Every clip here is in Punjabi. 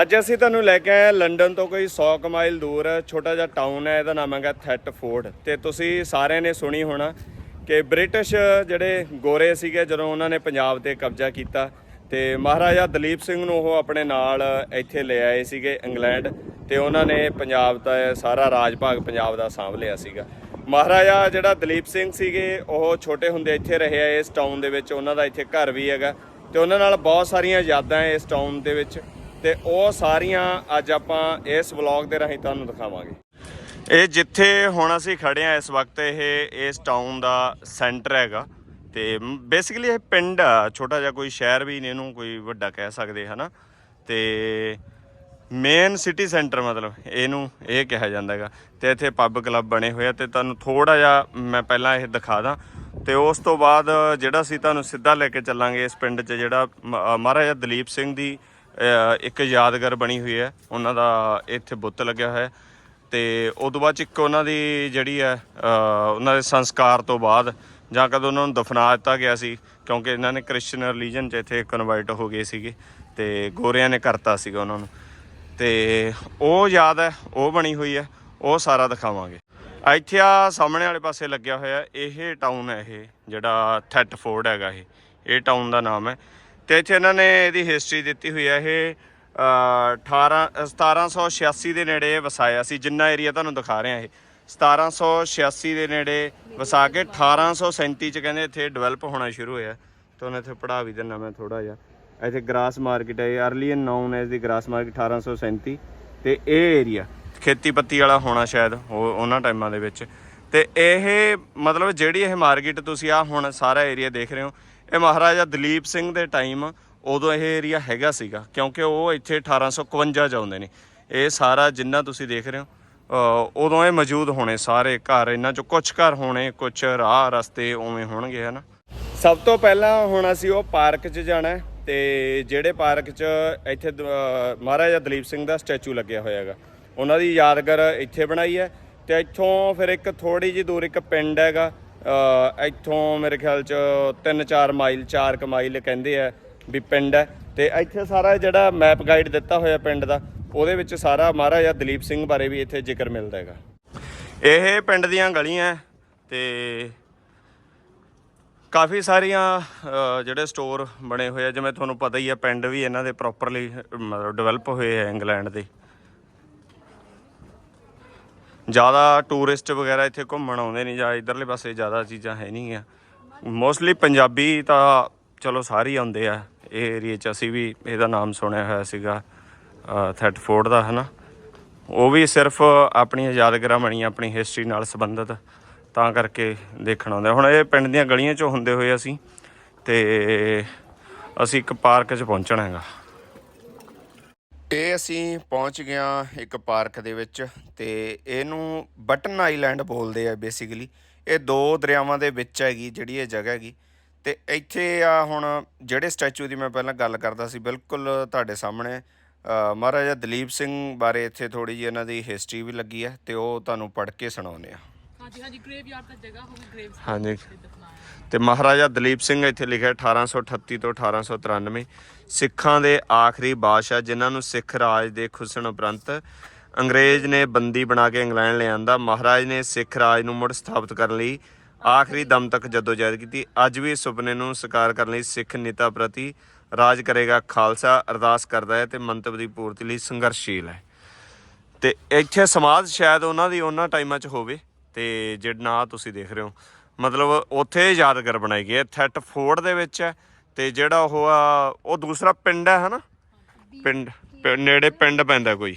ਅੱਜ ਅਸੀਂ ਤੁਹਾਨੂੰ ਲੈ ਕੇ ਆਏ ਲੰਡਨ ਤੋਂ ਕੋਈ 100 ਕੁ ਮਾਈਲ ਦੂਰ, ਛੋਟਾ ਜਿਹਾ ਟਾਊਨ ਹੈ, ਇਹਦਾ ਨਾਮ ਹੈਗਾ ਥੈਟਫੋਰਡ ਤੇ ਤੁਸੀਂ ਸਾਰਿਆਂ ਨੇ ਸੁਣੀ ਹੋਣਾ ਕਿ ਬ੍ਰਿਟਿਸ਼ ਜਿਹੜੇ ਗੋਰੇ ਸੀਗੇ, ਜਦੋਂ ਉਹਨਾਂ ਨੇ ਪੰਜਾਬ ਤੇ ਕਬਜ਼ਾ ਕੀਤਾ, ਤੇ ਮਹਾਰਾਜਾ ਦਲੀਪ ਸਿੰਘ ਨੂੰ ਉਹ ਆਪਣੇ ਨਾਲ ਇੱਥੇ ਲੈ ਆਏ ਸੀਗੇ ਇੰਗਲੈਂਡ, ਤੇ ਉਹਨਾਂ ਨੇ ਪੰਜਾਬ ਦਾ ਸਾਰਾ ਰਾਜ ਭਾਗ ਪੰਜਾਬ ਦਾ ਸਾਂਭ ਲਿਆ ਸੀਗਾ। ਮਹਾਰਾਜਾ ਜਿਹੜਾ ਦਲੀਪ ਸਿੰਘ ਸੀਗੇ, ਉਹ ਛੋਟੇ ਹੁੰਦੇ ਇੱਥੇ ਰਹੇ ਆ ਇਸ ਟਾਊਨ ਦੇ ਵਿੱਚ, ਉਹਨਾਂ ਦਾ ਇੱਥੇ ਘਰ ਵੀ ਹੈਗਾ, ਤੇ ਉਹਨਾਂ ਨਾਲ ਬਹੁਤ ਸਾਰੀਆਂ ਯਾਦਾਂ ਇਸ ਟਾਊਨ ਦੇ ਵਿੱਚ। ਤੇ ਉਹ ਸਾਰੀਆਂ ਅੱਜ ਆਪਾਂ ਇਸ ਵਲੌਗ ਦੇ ਰਾਹੀਂ ਤੁਹਾਨੂੰ ਦਿਖਾਵਾਂਗੇ। ਇਹ ਜਿੱਥੇ ਹੁਣ ਅਸੀਂ ਖੜੇ ਆ ਇਸ ਵਕਤ, ਇਹ ਇਸ ਟਾਊਨ ਦਾ ਸੈਂਟਰ ਹੈਗਾ ਤੇ ਬੇਸਿਕਲੀ ਇਹ ਪਿੰਡ ਆ, ਛੋਟਾ ਜਿਹਾ ਕੋਈ ਸ਼ਹਿਰ ਵੀ ਨਹੀਂ ਇਹਨੂੰ ਕੋਈ ਵੱਡਾ ਕਹਿ ਸਕਦੇ, ਹਨਾ? ਤੇ ਮੇਨ ਸਿਟੀ ਸੈਂਟਰ ਮਤਲਬ ਇਹਨੂੰ ਇਹ ਕਿਹਾ ਜਾਂਦਾ ਹੈਗਾ ਤੇ ਇੱਥੇ ਪੱਬ ਕਲੱਬ ਬਣੇ ਹੋਏ ਆ ਤੇ ਤੁਹਾਨੂੰ ਥੋੜਾ ਜਿਹਾ ਮੈਂ ਪਹਿਲਾਂ ਇਹ ਦਿਖਾ ਦਾਂ ਤੇ ਉਸ ਤੋਂ ਬਾਅਦ ਜਿਹੜਾ ਸੀ ਤੁਹਾਨੂੰ ਸਿੱਧਾ ਲੈ ਕੇ ਚੱਲਾਂਗੇ ਇਸ ਪਿੰਡ 'ਚ ਜਿਹੜਾ ਮ- ਮਹਾਰਾਜਾ ਦਲੀਪ ਸਿੰਘ ਦੀ ਇੱਕ ਯਾਦਗਾਰ ਬਣੀ ਹੋਈ ਹੈ। ਉਹਨਾਂ ਦਾ ਇੱਥੇ ਬੁੱਤ ਲੱਗਿਆ ਹੋਇਆ ਹੈ। ਤੇ ਤੋਂ ਬਾਅਦ 'ਚ ਇੱਕ ਉਹਨਾਂ ਦੀ ਜਿਹੜੀ ਹੈ ਉਹਨਾਂ ਦੇ ਸੰਸਕਾਰ ਤੋਂ ਬਾਅਦ ਜਾਂ ਕਦੋਂ ਉਹਨਾਂ ਨੂੰ ਦਫਨਾ ਦਿੱਤਾ ਗਿਆ ਸੀ, ਕਿਉਂਕਿ ਇਹਨਾਂ ਨੇ ਕ੍ਰਿਸਚੀਅਨ ਰਿਲੀਜਨ 'ਚ ਇੱਥੇ ਕਨਵਰਟ ਹੋ ਗਏ ਸੀਗੇ ਤੇ ਗੋਰਿਆਂ ਨੇ ਕਰਤਾ ਸੀਗਾ ਉਹਨਾਂ ਨੂੰ। ਤੇ ਉਹ ਯਾਦ ਹੈ, ਉਹ ਬਣੀ ਹੋਈ ਹੈ, ਉਹ ਸਾਰਾ ਦਿਖਾਵਾਂਗੇ। ਇੱਥੇ ਆ ਸਾਹਮਣੇ ਵਾਲੇ ਪਾਸੇ ਲੱਗਿਆ ਹੋਇਆ, ਇਹ ਟਾਊਨ ਹੈ ਇਹ, ਜਿਹੜਾ ਥੈਟਫੋਰਡ ਹੈਗਾ ਇਹ। ਇਹ ਟਾਊਨ ਦਾ ਨਾਮ ਹੈ। ਤੇ ਇੱਥੇ ਇਹਨਾਂ ਨੇ ਇਹਦੀ ਹਿਸਟਰੀ ਦਿੱਤੀ ਹੋਈ ਹੈ ਇਹ ਅ, 18 1786 ਦੇ ਨੇੜੇ ਵਸਾਇਆ ਸੀ ਜਿੰਨਾ ਏਰੀਆ ਤੁਹਾਨੂੰ ਦਿਖਾ ਰਿਹਾ ਇਹ। 1786 ਦੇ ਨੇੜੇ ਵਸਾ ਕੇ 1837 ਚ ਕਹਿੰਦੇ ਇੱਥੇ ਡਿਵੈਲਪ ਹੋਣਾ ਸ਼ੁਰੂ ਹੋਇਆ। ਤੁਹਾਨੂੰ ਇੱਥੇ ਪੜਾ ਵੀ ਦਿੰਨਾ ਮੈਂ ਥੋੜਾ ਜਿਹਾ। ਇੱਥੇ ਗ੍ਰਾਸ ਮਾਰਕੀਟ ਹੈ earlier known as the grass market 1837 ਤੇ ਇਹ ਏਰੀਆ ਖੇਤੀ ਪੱਤੀ ਵਾਲਾ ਹੋਣਾ ਸ਼ਾਇਦ ਉਹ ਉਹਨਾਂ ਟਾਈਮਾਂ ਦੇ ਵਿੱਚ। ਤੇ ਇਹ ਮਤਲਬ ਜਿਹੜੀ ਇਹ ਮਾਰਕੀਟ ਤੁਸੀਂ ਆ ਹੁਣ ਸਾਰਾ ਏਰੀਆ ਦੇਖ ਰਹੇ ਹੋ ਇਹ ਮਹਾਰਾਜਾ ਦਲੀਪ ਸਿੰਘ ਦੇ ਟਾਈਮ ਉਦੋਂ ਇਹ ਏਰੀਆ ਹੈਗਾ ਸੀਗਾ, ਕਿਉਂਕਿ ਉਹ ਇੱਥੇ 1851 ਚ ਆਉਂਦੇ ਨੇ। ਇਹ ਸਾਰਾ ਜਿੰਨਾ ਤੁਸੀਂ ਦੇਖ ਰਹੇ ਹੋ ਉਦੋਂ ਇਹ ਮੌਜੂਦ ਹੋਣੇ ਸਾਰੇ ਘਰ, ਇਹਨਾਂ ਚੋਂ ਕੁਝ ਘਰ ਹੋਣੇ ਕੁਝ ਰਾਹ ਰਸਤੇ ਉਵੇਂ ਹੋਣਗੇ, ਹਨਾ। ਸਭ ਤੋਂ ਪਹਿਲਾਂ ਹੁਣ ਅਸੀਂ ਉਹ ਪਾਰਕ 'ਚ ਜਾਣਾ ਹੈ ਤੇ ਜਿਹੜੇ ਪਾਰਕ 'ਚ ਇੱਥੇ ਦ- ਮਹਾਰਾਜਾ ਦਲੀਪ ਸਿੰਘ ਦਾ ਸਟੈਚੂ ਲੱਗਿਆ ਹੋਇਆ ਹੈਗਾ, ਉਹਨਾਂ ਦੀ ਯਾਦਗਾਰ ਇੱਥੇ ਬਣਾਈ ਹੈ ਤੇ ਇੱਥੋਂ ਫਿਰ ਇੱਕ ਥੋੜੀ ਜਿਹੀ ਦੂਰ ਇੱਕ ਪਿੰਡ ਹੈਗਾ ਇੱਥੋਂ ਮੇਰੇ ਖਿਆਲ 'ਚ 3-4 ਮਾਈਲ 4 ਕੁ ਮਾਈਲ ਕਹਿੰਦੇ ਆ ਵੀ ਪਿੰਡ ਹੈ। ਤੇ ਇੱਥੇ ਸਾਰਾ ਜਿਹੜਾ ਮੈਪ ਗਾਈਡ ਦਿੱਤਾ ਹੋਇਆ ਪਿੰਡ ਦਾ, ਉਹਦੇ ਵਿੱਚ ਸਾਰਾ ਮਹਾਰਾਜਾ ਦਲੀਪ ਸਿੰਘ ਬਾਰੇ ਵੀ ਇੱਥੇ ਜ਼ਿਕਰ ਮਿਲਦਾ ਹੈਗਾ। ਇਹ ਪਿੰਡ ਦੀਆਂ ਗਲੀਆਂ ਹੈ ਤੇ ਕਾਫੀ ਸਾਰੀਆਂ ਜਿਹੜੇ ਸਟੋਰ ਬਣੇ ਹੋਏ ਆ, ਜਿਵੇਂ ਤੁਹਾਨੂੰ ਪਤਾ ਹੀ ਆ, ਪਿੰਡ ਵੀ ਇਹਨਾਂ ਦੇ ਪ੍ਰੋਪਰਲੀ ਮਤਲਬ ਡਿਵੈਲਪ ਹੋਏ ਆ ਇੰਗਲੈਂਡ ਦੇ। ਜ਼ਿਆਦਾ ਟੂਰਿਸਟ ਵਗੈਰਾ ਇੱਥੇ ਘੁੰਮਣ ਆਉਂਦੇ ਨਹੀਂ ਜਾਂ ਇਧਰਲੇ ਪਾਸੇ ਜ਼ਿਆਦਾ ਚੀਜ਼ਾਂ ਹੈ ਨਹੀਂ ਆ ਮੋਸਟਲੀ ਪੰਜਾਬੀ ਤਾਂ ਚਲੋ ਸਾਰੇ ਹੀ ਆਉਂਦੇ ਆ। ਇਹ ਏਰੀਆ 'ਚ ਅਸੀਂ ਵੀ ਇਹਦਾ ਨਾਮ ਸੁਣਿਆ ਹੋਇਆ ਸੀਗਾ ਅ, ਥੈਟਫੋਰਡ ਦਾ ਹਨਾ? ਉਹ ਵੀ ਸਿਰਫ ਆਪਣੀਆਂ ਯਾਦਗਾਰਾਂ ਬਣੀਆਂ ਆਪਣੀ ਹਿਸਟਰੀ ਨਾਲ ਸੰਬੰਧਿਤ ਤਾਂ ਕਰਕੇ ਦੇਖਣ ਆਉਂਦੇ ਹੁਣ ਇਹ ਪਿੰਡ ਦੀਆਂ ਗਲੀਆਂ 'ਚੋਂ ਹੁੰਦੇ ਹੋਏ ਅਸੀਂ ਤੇ ਅਸੀਂ ਇੱਕ ਪਾਰਕ 'ਚ ਪਹੁੰਚਣਾ ਹੈਗਾ। ਇਹ ਅਸੀਂ ਪਹੁੰਚ ਗਏ ਹਾਂ ਇੱਕ ਪਾਰਕ ਦੇ ਵਿੱਚ ਤੇ ਇਹਨੂੰ ਬਟਨ ਆਈਲੈਂਡ ਬੋਲਦੇ ਆ ਬੇਸਿਕਲੀ। ਇਹ ਦੋ ਦਰਿਆਵਾਂ ਦੇ ਵਿੱਚ ਹੈਗੀ ਜਿਹੜੀ ਇਹ ਜਗ੍ਹਾ ਹੈਗੀ। ਤੇ ਇੱਥੇ ਆ ਹੁਣ ਜਿਹੜੇ ਸਟੈਚੂ ਦੀ ਮੈਂ ਪਹਿਲਾਂ ਗੱਲ ਕਰਦਾ ਸੀ ਬਿਲਕੁਲ ਤੁਹਾਡੇ ਸਾਹਮਣੇ ਮਹਾਰਾਜਾ ਦਲੀਪ ਸਿੰਘ ਬਾਰੇ ਇੱਥੇ ਥੋੜੀ ਜਿਹੀ ਇਹਨਾਂ ਦੀ ਹਿਸਟਰੀ ਵੀ ਲੱਗੀ ਹੈ ਤੇ ਉਹ ਤੁਹਾਨੂੰ ਪੜ੍ਹ ਕੇ ਸੁਣਾਉਂਦੇ ਆ ਹਾਂਜੀ ਹਾਂਜੀ ਗ੍ਰੇਵਯਾਰਡ ਦਾ ਜਗ੍ਹਾ ਹੋਵੇ ਗ੍ਰੇਵਸ ਹਾਂਜੀ। ਤੇ ਮਹਾਰਾਜਾ ਦਲੀਪ ਸਿੰਘ ਇੱਥੇ ਲਿਖਿਆ 1838 ਤੋਂ 1893 ਸਿੱਖਾਂ ਦੇ ਆਖਰੀ ਬਾਦਸ਼ਾਹ, ਜਿਨ੍ਹਾਂ ਨੂੰ ਸਿੱਖ ਰਾਜ ਦੇ ਖੁਸਣ ਉਪਰੰਤ ਅੰਗਰੇਜ਼ ਨੇ ਬੰਦੀ ਬਣਾ ਕੇ ਇੰਗਲੈਂਡ ਲਿਆਂਦਾ, ਮਹਾਰਾਜ ਨੇ ਸਿੱਖ ਰਾਜ ਨੂੰ ਮੁੜ ਸਥਾਪਿਤ ਕਰਨ ਲਈ ਆਖਰੀ ਦਮ ਤੱਕ ਜਦੋਜਹਿਦ ਕੀਤੀ। ਅੱਜ ਵੀ ਇਸ ਸੁਪਨੇ ਨੂੰ ਸਾਕਾਰ ਕਰਨ ਲਈ ਸਿੱਖ ਨੇਤਾ ਪ੍ਰਤੀ ਰਾਜ ਕਰੇਗਾ ਖਾਲਸਾ, ਅਰਦਾਸ ਕਰਦਾ ਹੈ ਤੇ ਮੰਤਵ ਦੀ ਪੂਰਤੀ ਲਈ ਸੰਘਰਸ਼ੀਲ ਹੈ। ਤੇ ਇੱਥੇ ਸਮਾਜ ਸ਼ਾਇਦ ਉਹਨਾਂ ਦੀ ਉਹਨਾਂ ਟਾਈਮਾਂ 'ਚ ਹੋਵੇ ਤੇ ਜਿਹੜਾ ਤੁਸੀਂ ਦੇਖ ਰਹੇ ਹੋ। ਮਤਲਬ ਉੱਥੇ ਯਾਦਗਾਰ ਬਣਾਈ ਗਈ ਹੈ। ਥੈਟਫੋਰਡ ਦੇ ਵਿੱਚ ਹੈ ਤੇ ਜਿਹੜਾ ਉਹ ਆ ਉਹ ਦੂਸਰਾ ਪਿੰਡ ਹੈ ਹਨਾ? ਪਿੰਡ ਪਿੰ- ਨੇੜੇ ਪਿੰਡ ਪੈਂਦਾ ਕੋਈ।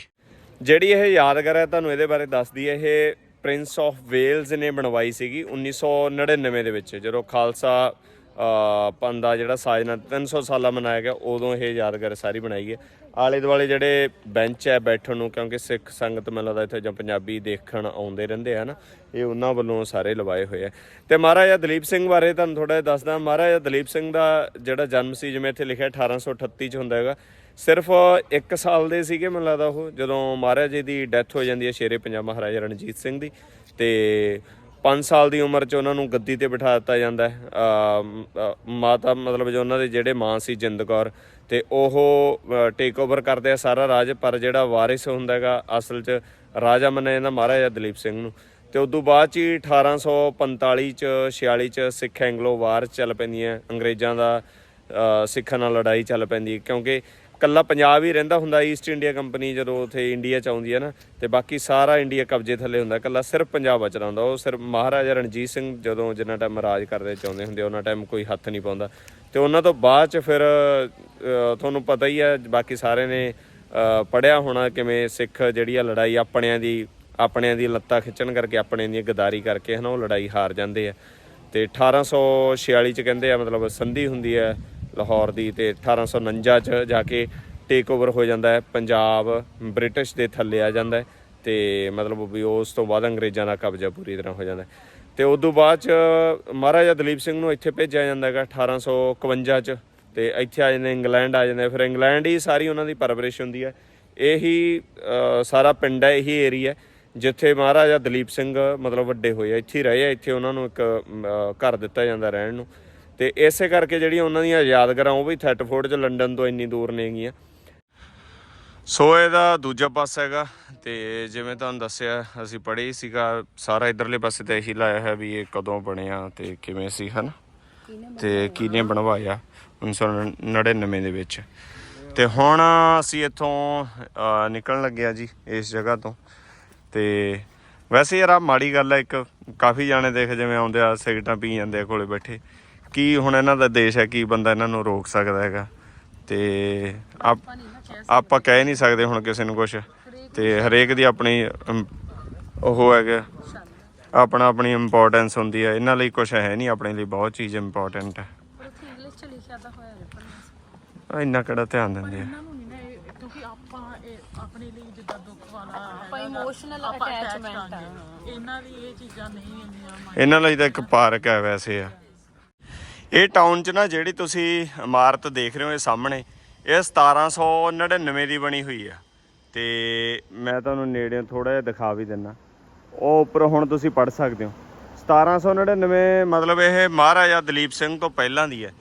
ਜਿਹੜੀ ਇਹ ਯਾਦਗਾਰ ਹੈ ਤੁਹਾਨੂੰ ਇਹਦੇ ਬਾਰੇ ਦੱਸਦੀ ਹੈ ਇਹ ਪ੍ਰਿੰਸ ਆਫ ਵੇਲਜ਼ ਨੇ ਬਣਵਾਈ ਸੀਗੀ 1999 ਦੇ ਵਿੱਚ। ਜਦੋਂ ਖਾਲਸਾ ਅ, ਪੰਥ ਦਾ ਜਿਹੜਾ ਸਾਜਨਾ 300 ਸਾਲਾ ਮਨਾਇਆ ਗਿਆ ਉਦੋਂ ਇਹ ਯਾਦਗਾਰ ਸਾਰੀ ਬਣਾਈ ਗਈ ਹੈ। ਆਲੇ ਦੁਆਲੇ ਜਿਹੜੇ ਬੈਂਚ ਹੈ ਬੈਠਣ ਨੂੰ, ਕਿਉਂਕਿ ਸਿੱਖ ਸੰਗਤ ਮੈਨੂੰ ਲੱਗਦਾ ਇੱਥੇ ਜਾਂ ਪੰਜਾਬੀ ਦੇਖਣ ਆਉਂਦੇ ਰਹਿੰਦੇ ਆ ਨਾ, ਇਹ ਉਹਨਾਂ ਵੱਲੋਂ ਸਾਰੇ ਲਵਾਏ ਹੋਏ ਆ। ਤੇ ਮਹਾਰਾਜਾ ਦਲੀਪ ਸਿੰਘ ਬਾਰੇ ਤੁਹਾਨੂੰ ਥੋੜਾ ਜਿਹਾ ਦੱਸਦਾ, ਮਹਾਰਾਜਾ ਦਲੀਪ ਸਿੰਘ ਦਾ ਜਿਹੜਾ ਜਨਮ ਸੀ, ਜਿਵੇਂ ਇੱਥੇ ਲਿਖਿਆ 1838 ਚ ਹੁੰਦਾ ਹੈਗਾ, ਸਿਰਫ 1 ਸਾਲ ਦੇ ਸੀਗੇ ਮੈਨੂੰ ਲੱਗਦਾ ਉਹ, ਜਦੋਂ ਮਹਾਰਾਜ ਜੀ ਦੀ ਡੈਥ ਹੋ ਜਾਂਦੀ ਹੈ ਸ਼ੇਰੇ ਪੰਜਾਬ ਮਹਾਰਾਜਾ ਰਣਜੀਤ ਸਿੰਘ ਦੀ, ਤੇ 5 ਸਾਲ ਦੀ ਉਮਰ 'ਚ ਉਹਨਾਂ ਨੂੰ ਗੱਦੀ ਤੇ ਬਿਠਾ ਦਿੱਤਾ ਜਾਂਦਾ ਹੈ। ਮਾਤਾ ਮਤਲਬ ਜੋ ਉਹਨਾਂ ਦੇ ਜਿਹੜੇ ਮਾਂ ਸੀ, ਜਿੰਦ ਕੌਰ ਤੇ ਉਹ ਟੇਕ ਓਵਰ ਕਰਦੇ ਆ ਸਾਰਾ ਰਾਜ, ਪਰ ਜਿਹੜਾ ਵਾਰਿਸ ਹੁੰਦਾ ਹੈਗਾ, ਅਸਲ 'ਚ ਰਾਜਾ ਮੰਨਿਆ ਜਾਂਦਾ ਮਹਾਰਾਜਾ ਦਲੀਪ ਸਿੰਘ ਨੂੰ। ਤੇ ਉਦੋਂ ਬਾਅਦ 'ਚ ਹੀ 1845 ਚ 46 ਚ ਸਿੱਖ ਐਂਗਲੋ ਵਾਰ ਚੱਲ ਪੈਂਦੀਆਂ ਅੰਗਰੇਜ਼ਾਂ ਦਾ ਸਿੱਖਾਂ ਨਾਲ ਲੜਾਈ ਚੱਲ ਪੈਂਦੀ ਕਿਉਂਕਿ ਕੱਲਾ ਪੰਜਾਬ ਹੀ ਰਹਿੰਦਾ ਹੁੰਦਾ ਈਸਟ ਇੰਡੀਆ ਕੰਪਨੀ ਜਦੋਂ ਉਥੇ ਇੰਡੀਆ ਚ ਆਉਂਦੀ ਹੈ ਨਾ, ਤੇ ਬਾਕੀ ਸਾਰਾ ਇੰਡੀਆ ਕਬਜ਼ੇ ਥੱਲੇ ਹੁੰਦਾ ਕੱਲਾ ਸਿਰਫ ਪੰਜਾਬ ਬਚਦਾ ਹੁੰਦਾ। ਉਹ ਸਿਰਫ ਮਹਾਰਾਜਾ ਰਣਜੀਤ ਸਿੰਘ ਜਦੋਂ ਜਿੰਨਾ ਟਾਈਮ ਰਾਜ ਕਰਦੇ ਚਾਹੁੰਦੇ ਹੁੰਦੇ ਉਹਨਾਂ ਟਾਈਮ ਕੋਈ ਹੱਥ ਨਹੀਂ ਪਾਉਂਦਾ। ਤੇ ਉਹਨਾਂ ਤੋਂ ਬਾਅਦ ਚ ਫਿਰ ਤੁਹਾਨੂੰ ਪਤਾ ਹੀ ਹੈ, ਬਾਕੀ ਸਾਰੇ ਨੇ ਪੜਿਆ ਹੋਣਾ ਕਿਵੇਂ ਸਿੱਖ ਜਿਹੜੀ ਆ ਲੜਾਈ ਆਪਣਿਆਂ ਦੀ ਆਪਣਿਆਂ ਦੀ ਲੱਤਾਂ ਖਿੱਚਣ ਕਰਕੇ, ਆਪਣਿਆਂ ਦੀ ਗਦਾਰੀ ਕਰਕੇ ਹਨਾ, ਉਹ ਲੜਾਈ ਹਾਰ ਜਾਂਦੇ ਆ। ਤੇ 1846 ਚ ਕਹਿੰਦੇ ਆ, ਮਤਲਬ ਸੰਧੀ ਹੁੰਦੀ ਹੈ ਲਾਹੌਰ ਦੀ, ਤੇ 1849 ਚ ਜਾ ਕੇ ਟੇਕ ਓਵਰ ਹੋ ਜਾਂਦਾ ਹੈ, ਪੰਜਾਬ ਬ੍ਰਿਟਿਸ਼ ਦੇ ਥੱਲੇ ਆ ਜਾਂਦਾ ਹੈ, ਤੇ ਮਤਲਬ ਵੀ ਉਸ ਤੋਂ ਬਾਅਦ ਅੰਗਰੇਜ਼ਾਂ ਦਾ ਕਬਜ਼ਾ ਪੂਰੀ ਤਰ੍ਹਾਂ ਹੋ ਜਾਂਦਾ ਹੈ। ਤੇ ਉਸ ਤੋਂ ਬਾਅਦ ਚ ਮਹਾਰਾਜਾ ਦਲੀਪ ਸਿੰਘ ਨੂੰ ਇੱਥੇ ਭੇਜਿਆ ਜਾਂਦਾ ਹੈਗਾ 1851 ਚ, ਤੇ ਇੱਥੇ ਆ ਜਾਂਦੇ ਇੰਗਲੈਂਡ ਆ ਜਾਂਦੇ ਫਿਰ ਇੰਗਲੈਂਡ ਹੀ ਸਾਰੀ ਉਹਨਾਂ ਦੀ ਪਰਵਰਿਸ਼ ਹੁੰਦੀ ਹੈ। ਇਹੀ ਸਾਰਾ ਪਿੰਡ ਹੈ, ਇਹੀ ਏਰੀਆ ਜਿੱਥੇ ਮਹਾਰਾਜਾ ਦਲੀਪ ਸਿੰਘ ਮਤਲਬ ਵੱਡੇ ਹੋਏ ਇੱਥੇ ਹੀ ਰਹੇ ਆ, ਇੱਥੇ ਉਹਨਾਂ ਨੂੰ ਇੱਕ ਘਰ ਦਿੱਤਾ ਜਾਂਦਾ ਰਹਿਣ ਨੂੰ। ਤੇ ਇਸੇ ਕਰਕੇ ਜਿਹੜੀਆਂ ਉਹਨਾਂ ਦੀਆਂ ਯਾਦਗਾਰਾਂ, ਉਹ ਵੀ ਥੈਟਫੋਰਡ ਚ, ਲੰਡਨ ਤੋਂ ਇੰਨੀ ਦੂਰ ਨੇਗੀਆਂ। ਸੋ ਇਹਦਾ ਦੂਜਾ ਪਾਸਾ ਹੈਗਾ ਤੇ ਜਿਵੇਂ ਤੁਹਾਨੂੰ ਦੱਸਿਆ, ਅਸੀਂ ਪੜ੍ਹੇ ਹੀ ਸੀਗਾ, ਸਾਰਾ ਇਧਰਲੇ ਪਾਸੇ ਤੇ ਇਹੀ ਲਾਇਆ ਹੈ ਵੀ ਇਹ ਕਦੋਂ ਬਣਿਆ ਤੇ ਕਿਵੇਂ ਸੀ, ਹਨ? ਤੇ ਕਿਹਨੇ ਬਣਵਾਇਆ? 1999 ਦੇ ਵਿੱਚ। ਤੇ ਹੁਣ ਅਸੀਂ ਇੱਥੋਂ ਨਿਕਲਣ ਲੱਗੇ ਆ ਜੀ ਇਸ ਜਗ੍ਹਾ ਤੋਂ। ਤੇ ਵੈਸੇ ਯਾਰ ਆ ਮਾੜੀ ਗੱਲ ਹੈ, ਇੱਕ ਕਾਫੀ ਜਾਣੇ ਦੇਖ ਜਿਵੇਂ ਆਉਂਦੇ ਆ, ਸਿਗਰਟਾਂ ਪੀ ਜਾਂਦੇ ਆ ਕੋਲੇ ਬੈਠੇ। ਕੀ ਹੁਣ ਇਹਨਾਂ ਦਾ ਦੇਸ਼ ਹੈ, ਕੀ ਬੰਦਾ ਇਹਨਾਂ ਨੂੰ ਰੋਕ ਸਕਦਾ ਹੈਗਾ? ਤੇ ਆਪ ਆਪਾਂ ਕਹਿ ਨਹੀਂ ਸਕਦੇ ਹੁਣ ਕਿਸੇ ਨੂੰ ਕੁਝ ਤੇ ਹਰੇਕ ਦੀ ਆਪਣੀ ਅਮ, ਉਹ ਹੈਗਾ। ਆਪਣਾ ਆਪਣੀ ਇੰਪੋਰਟੈਂਸ ਹੁੰਦੀ ਹੈ। ਇਹਨਾਂ ਲਈ ਕੁਝ ਹੈ ਨਹੀਂ ਆਪਣੇ ਲਈ ਬਹੁਤ ਚੀਜ਼ ਇੰਪੋਰਟੈਂਟ ਹੈ। ਉੱਥੇ ਇੰਗਲਿਸ਼ ਚ ਲਿਖਿਆ ਤਾਂ ਹੋਇਆ ਹੈ ਪਰ ਆਹ ਇੰਨਾ ਕਿਹੜਾ ਧਿਆਨ ਦਿੰਦੇ ਆ? ਇਹਨਾਂ ਨੂੰ ਨਹੀਂ ਨਾ ਇਹ- ਕਿਉਂਕਿ ਆਪਾਂ ਇਹ ਆਪਣੇ ਲਈ ਜਿੱਦਾਂ ਦੁੱਖ ਵਾਲਾ ਆਪਾਂ ਹੈਗਾ, ਇਮੋਸ਼ਨਲ ਆਪਾਂ attach ਅਟੈਚਮੈਂਟ ਆ। ਕਰਾਂਗੇ। ਇਹਨਾਂ ਦੀ ਇਹ ਚੀਜ਼ਾਂ ਨਹੀਂ ਹੁੰਦੀਆਂ mind ਇਹਨਾਂ ਲਈ ਤਾਂ ਇੱਕ ਪਾਰਕ ਹੈ ਵੈਸੇ ਆ। ਇਹ ਟਾਊਨ 'ਚ ਨਾ ਜਿਹੜੀ ਤੁਸੀਂ ਇਮਾਰਤ ਦੇਖ ਰਹੇ ਹੋ ਇਹ ਸਾਹਮਣੇ ਇਹ 1799 ਦੀ ਬਣੀ ਹੋਈ ਆ। ਤੇ ਮੈਂ ਤੁਹਾਨੂੰ ਨੇੜਿਓਂ ਥੋੜਾ ਜਿਹਾ ਦਿਖਾ ਵੀ ਦਿੰਨਾ ਉਹ ਉੱਪਰ ਹੁਣ ਤੁਸੀਂ ਪੜ ਸਕਦੇ ਹੋ। 1799 ਮਤਲਬ ਇਹ ਮਹਾਰਾਜਾ ਦਲੀਪ ਸਿੰਘ ਤੋਂ ਪਹਿਲਾਂ ਦੀ ਹੈ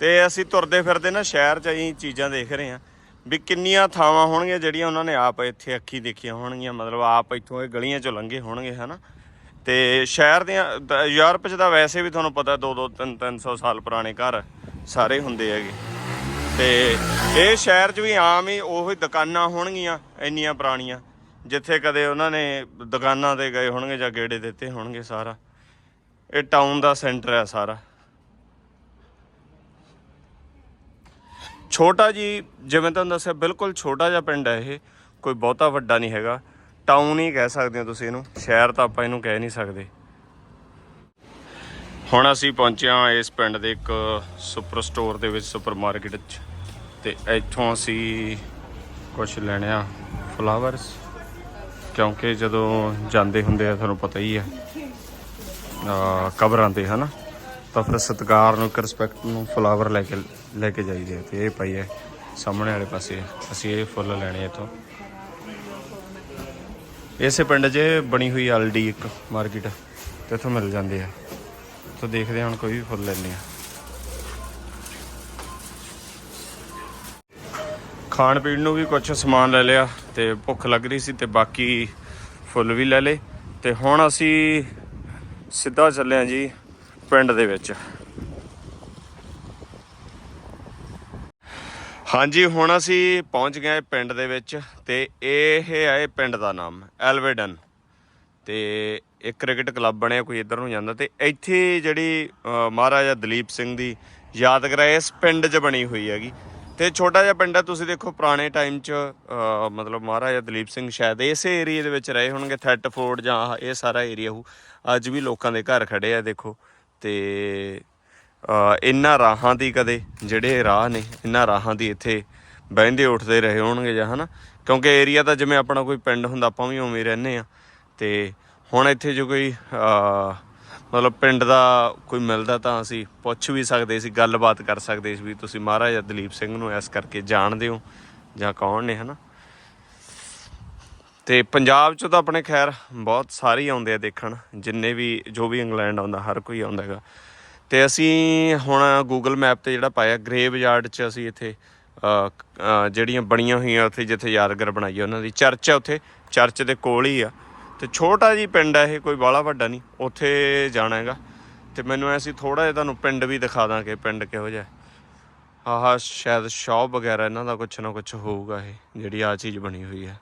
ਤੇ ਅਸੀਂ ਤੁਰਦੇ ਫਿਰਦੇ ਨਾ ਸ਼ਹਿਰ 'ਚ ਅਸੀਂ ਚੀਜ਼ਾਂ ਦੇਖ ਰਹੇ ਹਾਂ ਵੀ ਕਿੰਨੀਆਂ ਥਾਵਾਂ ਹੋਣਗੀਆਂ ਜਿਹੜੀਆਂ ਉਹਨਾਂ ਨੇ ਆਪ ਇੱਥੇ ਅੱਖੀ ਦੇਖੀਆਂ ਹੋਣਗੀਆਂ। ਮਤਲਬ ਆਪ ਇੱਥੋਂ ਇਹ ਗਲੀਆਂ 'ਚੋਂ ਲੰਘੇ ਹੋਣਗੇ, ਹਨਾ? ਤੇ ਸ਼ਹਿਰ ਦੀਆਂ ਯੂਰਪ 'ਚ ਤਾਂ ਵੈਸੇ ਵੀ ਤੁਹਾਨੂੰ ਪਤਾ 2-2 3-300 ਸਾਲ ਪੁਰਾਣੇ ਘਰ ਸਾਰੇ ਹੁੰਦੇ ਹੈਗੇ। ਤੇ ਇਹ ਸ਼ਹਿਰ 'ਚ ਵੀ ਆਮ ਹੀ ਉਹੀ ਦੁਕਾਨਾਂ ਹੋਣਗੀਆਂ, ਇੰਨੀਆਂ ਪੁਰਾਣੀਆਂ, ਜਿੱਥੇ ਕਦੇ ਉਹਨਾਂ ਨੇ ਦੁਕਾਨਾਂ ਤੇ ਗਏ ਹੋਣਗੇ ਜਾਂ ਗੇੜੇ ਦਿੱਤੇ ਹੋਣਗੇ ਸਾਰਾ। ਇਹ ਟਾਊਨ ਦਾ ਸੈਂਟਰ ਹੈ ਸਾਰਾ। ਛੋਟਾ ਜੀ, ਜਿਵੇਂ ਤੁਹਾਨੂੰ ਦੱਸਿਆ, ਬਿਲਕੁਲ ਛੋਟਾ ਜਿਹਾ ਪਿੰਡ ਹੈ ਇਹ, ਕੋਈ ਬਹੁਤਾ ਵੱਡਾ ਨਹੀਂ ਹੈਗਾ। ਟਾਊਨ ਹੀ ਕਹਿ ਸਕਦੇ ਹੋ ਤੁਸੀਂ ਇਹਨੂੰ, ਸ਼ਹਿਰ ਤਾਂ ਆਪਾਂ ਇਹਨੂੰ ਕਹਿ ਨਹੀਂ ਸਕਦੇ। ਹੁਣ ਅਸੀਂ ਪਹੁੰਚੇ ਹਾਂ ਇਸ ਪਿੰਡ ਦੇ ਇੱਕ ਸੁਪਰ ਸਟੋਰ ਦੇ ਵਿੱਚ, ਸੁਪਰ ਮਾਰਕੀਟ 'ਚ। ਤੇ ਇੱਥੋਂ ਅਸੀਂ ਕੁਝ ਲੈਣੇ ਆ ਫਲਾਵਰਸ। ਕਿਉਂਕਿ ਜਦੋਂ ਜਾਂਦੇ ਹੁੰਦੇ ਆ, ਤੁਹਾਨੂੰ ਪਤਾ ਹੀ ਆ ਅਹ ਕਬਰਾਂ ਤੇ, ਹਨਾ? ਤਾਂ ਫਿਰ ਸਤਿਕਾਰ ਨੂੰ, ਇੱਕ ਰਿਸਪੈਕਟ ਨੂੰ ਫਲਾਵਰ ਲੈ ਕੇ ਲੈ ਕੇ ਜਾਈਦੇ ਆ। ਤੇ ਇਹ ਪਈ ਹੈ ਸਾਹਮਣੇ ਵਾਲੇ ਪਾਸੇ। ਅਸੀਂ ਇਹ ਫੁੱਲ ਲੈਣੇ ਇੱਥੋਂ। ਇਸੇ ਪਿੰਡ 'ਚ ਬਣੀ ਹੋਈ ਆਲਡੀ ਇੱਕ ਮਾਰਕੀਟ, ਤੇ ਇੱਥੋਂ ਮਿਲ ਜਾਂਦੇ ਆ। ਤਾਂ ਦੇਖਦੇ ਹਾਂ, ਹੁਣ ਕੋਈ ਵੀ ਫੁੱਲ ਲੈਣੇ ਆ ਖਾਣ ਪੀਣ ਨੂੰ ਵੀ ਕੁਝ ਸਮਾਨ ਲੈ ਲਿਆ ਤੇ ਭੁੱਖ ਲੱਗ ਰਹੀ ਸੀ ਤੇ ਬਾਕੀ ਫੁੱਲ ਵੀ ਲੈ ਲਏ। ਤੇ ਹੁਣ ਅਸੀਂ ਸਿੱਧਾ ਚੱਲੇ ਹਾਂ ਜੀ ਪਿੰਡ ਦੇ ਵਿੱਚ। ਹਾਂਜੀ, ਹੁਣ ਅਸੀਂ ਪਹੁੰਚ ਗਏ ਪਿੰਡ ਦੇ ਵਿੱਚ ਤੇ ਇਹ ਹੈ ਪਿੰਡ ਦਾ ਨਾਮ, ਐਲਵੇਡਨ। ਤੇ ਇੱਕ ਕ੍ਰਿਕਟ ਕਲੱਬ ਬਣਿਆ, ਕੋਈ ਇੱਧਰ ਨੂੰ ਜਾਂਦਾ ਤੇ ਇੱਥੇ ਜਿਹੜੀ ਮਹਾਰਾਜਾ ਦਲੀਪ ਸਿੰਘ ਦੀ ਯਾਦਗਾਰ ਇਸ ਪਿੰਡ 'ਚ ਬਣੀ ਹੋਈ ਹੈਗੀ। ਤੇ ਛੋਟਾ ਜਿਹਾ ਪਿੰਡ ਹੈ, ਤੁਸੀਂ ਦੇਖੋ ਪੁਰਾਣੇ ਟਾਈਮ 'ਚ ਮਤਲਬ ਮਹਾਰਾਜਾ ਦਲੀਪ ਸਿੰਘ ਸ਼ਾਇਦ ਇਸੇ ਏਰੀਆ ਦੇ ਵਿੱਚ ਰਹੇ ਹੋਣਗੇ ਥੈਟਫੋਰਡ ਜਾਂ ਆਹ, ਇਹ ਸਾਰਾ ਏਰੀਆ ਹੋ ਅੱਜ ਵੀ ਲੋਕਾਂ ਦੇ ਘਰ ਖੜੇ ਆ, ਦੇਖੋ। ਤੇ ਇਹਨਾਂ ਰਾਹਾਂ ਦੀ ਕਦੇ, ਜਿਹੜੇ ਰਾਹ ਨੇ, ਇਹਨਾਂ ਰਾਹਾਂ ਦੀ ਇੱਥੇ ਬਹਿੰਦੇ ਉੱਠਦੇ ਰਹੇ ਹੋਣਗੇ ਜਾਂ ਹਨਾ। ਕਿਉਂਕਿ ਏਰੀਆ ਤਾਂ ਜਿਵੇਂ ਆਪਣਾ ਕੋਈ ਪਿੰਡ ਹੁੰਦਾ, ਆਪਾਂ ਵੀ ਉਵੇਂ ਰਹਿੰਦੇ ਆ ਤੇ ਹੁਣ ਇੱਥੇ ਜੋ ਕੋਈ ਮਤਲਬ ਪਿੰਡ ਦਾ ਕੋਈ ਮਿਲਦਾ ਤਾਂ ਅਸੀਂ ਪੁੱਛ ਵੀ ਸਕਦੇ ਸੀ, ਗੱਲਬਾਤ ਕਰ ਸਕਦੇ ਸੀ ਵੀ ਤੁਸੀਂ ਮਹਾਰਾਜਾ ਦਲੀਪ ਸਿੰਘ ਨੂੰ ਇਸ ਕਰਕੇ ਜਾਣਦੇ ਹੋ ਜਾਂ ਕੌਣ ਨੇ, ਹਨਾ? ਤੇ ਪੰਜਾਬ ਚ ਤਾਂ ਆਪਣੇ ਖੈਰ ਬਹੁਤ ਸਾਰੇ ਆਉਂਦੇ ਆ ਦੇਖਣ, ਜਿੰਨੇ ਵੀ, ਜੋ ਵੀ ਇੰਗਲੈਂਡ ਆਉਂਦਾ, ਹਰ ਕੋਈ ਆਉਂਦਾ ਹੈਗਾ। ਤੇ ਅਸੀਂ ਹੁਣ ਗੂਗਲ ਮੈਪ ਤੇ ਜਿਹੜਾ ਪਾਇਆ ਗ੍ਰੇਵ ਯਾਰਡ ਚ ਅਸੀਂ ਇੱਥੇ ਜਿਹੜੀਆਂ ਬਣੀਆਂ ਹੋਈਆਂ ਉੱਥੇ ਜਿੱਥੇ ਯਾਦਗਾਰ ਬਣਾਈ ਹੈ ਉਹਨਾਂ ਦੀ ਚਰਚ ਹੈ ਉੱਥੇ, ਚਰਚ ਦੇ ਕੋਲ ਹੀ ਆ। ਤੇ ਛੋਟਾ ਜੀ ਪਿੰਡ ਹੈ ਇਹ, ਕੋਈ ਬਾਹਲਾ ਵੱਡਾ ਨਹੀਂ, ਉੱਥੇ ਜਾਣਾ ਹੈਗਾ। ਤੇ ਮੈਨੂੰ ਐ ਥੋੜਾ ਜਿਹਾ ਤੁਹਾਨੂੰ ਪਿੰਡ ਵੀ ਦਿਖਾ ਦਾਂਗੇ, ਪਿੰਡ ਕਿਹੋ ਜਿਹਾ। ਆਹ, ਸ਼ਾਇਦ ਸ਼ੌਪ ਵਗੈਰਾ ਇਹਨਾਂ ਦਾ ਕੁਛ ਨਾ ਕੁਛ ਹੋਊਗਾ ਇਹ, ਜਿਹੜੀ ਆ ਚੀਜ਼ ਬਣੀ ਹੋਈ ਹੈ।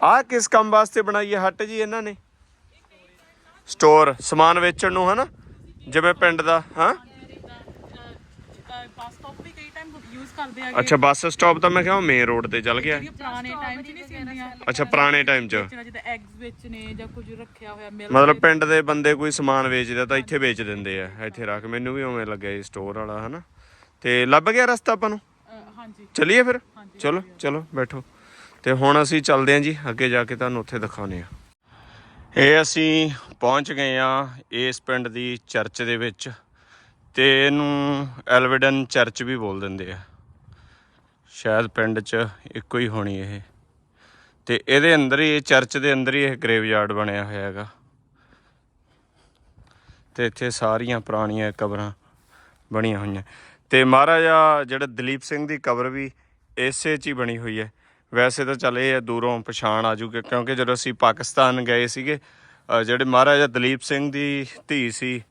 ਆ ਕਿਸ ਕੰਮ ਵਾਸਤੇ ਬਣਾਈ ਹੈ ਹੱਟ ਜੀ ਇਹਨਾਂ ਨੇ? ਸਟੋਰ, ਸਮਾਨ ਵੇਚਣ ਨੂੰ, ਹਨਾ? ਜਿਵੇਂ ਪਿੰਡ ਦਾ, ਹਾਂ ਬੱਸ ਸਟਾਪ ਵੀ ਕਈ ਟਾਈਮ ਯੂਜ਼ ਕਰਦੇ ਅੱਛਾ ਬੱਸ ਸਟਾਪ ਤਾਂ ਮੈਂ ਕਿਹਾ ਮੇਨ ਰੋਡ ਤੇ ਚੱਲ ਗਿਆ। ਜਿਹੜੀਆਂ ਪੁਰਾਣੇ ਟਾਈਮ 'ਚ ਨਹੀਂ ਸੀ ਹੁੰਦੀਆਂ ਅੱਛਾ ਪੁਰਾਣੇ ਟਾਈਮ 'ਚ। ਜਿਹੜਾ ਜਿੱਦਾਂ ਐਗਸ ਵੇਚਣੇ ਜਾਂ ਕੁਝ ਰੱਖਿਆ ਹੋਇਆ ਮਿਲ ਮਤਲਬ ਪਿੰਡ ਦੇ ਬੰਦੇ ਕੋਈ ਸਮਾਨ ਵੇਚਦਾ ਤਾਂ ਇੱਥੇ ਵੇਚ ਦਿੰਦੇ ਆ ਇੱਥੇ ਰੱਖ। ਮੈਨੂੰ ਵੀ ਉਵੇਂ ਲੱਗਿਆ ਇਹ ਸਟੋਰ ਵਾਲਾ ਹਨਾ। ਤੇ ਲੱਭ ਗਿਆ ਰਸਤਾ ਆਪਾਂ ਨੂੰ? ਹਾਂਜੀ। ਚਲਿਏ ਫਿਰ? ਚਲੋ ਚਲੋ ਬੈਠੋ। ਤੇ ਹੁਣ ਅਸੀਂ ਚੱਲਦੇ ਹਾਂ ਜੀ ਅੱਗੇ ਜਾ ਕੇ ਤੁਹਾਨੂੰ ਉੱਥੇ ਦਿਖਾਉਨੇ ਆ। ਇਹ ਅਸੀਂ ਪਹੁੰਚ ਗਏ ਆ ਇਸ ਪਿੰਡ ਦੀ ਚਰਚ ਦੇ ਵਿੱਚ। ਤੇ ਇਹਨੂੰ ਐਲਵਿਡਨ ਚਰਚ ਵੀ ਬੋਲ ਦਿੰਦੇ ਆ। ਸ਼ਾਇਦ ਪਿੰਡ 'ਚ ਇੱਕੋ ਹੀ ਹੋਣੀ ਇਹ। ਤੇ ਇਹਦੇ ਅੰਦਰ ਹੀ, ਇਹ ਚਰਚ ਦੇ ਅੰਦਰ ਹੀ ਇਹ ਗ੍ਰੇਵਯਾਰਡ ਬਣਿਆ ਹੋਇਆ ਹੈਗਾ। ਤੇ ਇੱਥੇ ਸਾਰੀਆਂ ਪੁਰਾਣੀਆਂ ਕਬਰਾਂ ਬਣੀਆਂ ਹੋਈਆਂ। ਤੇ ਮਹਾਰਾਜਾ ਜਿਹੜਾ ਦਲੀਪ ਸਿੰਘ ਦੀ ਕਬਰ ਵੀ ਇਸੇ 'ਚ ਹੀ ਬਣੀ ਹੋਈ ਹੈ। ਵੈਸੇ ਤਾਂ ਚੱਲ ਇਹ ਆ ਦੂਰੋਂ ਪਛਾਣ ਆ ਜੂਗੇ, ਕਿਉਂਕਿ ਜਦੋਂ ਅਸੀਂ ਪਾਕਿਸਤਾਨ ਗਏ ਸੀਗੇ ਜਿਹੜੇ ਮਹਾਰਾਜਾ ਦਲੀਪ ਸਿੰਘ ਦੀ ਧੀ ਸੀ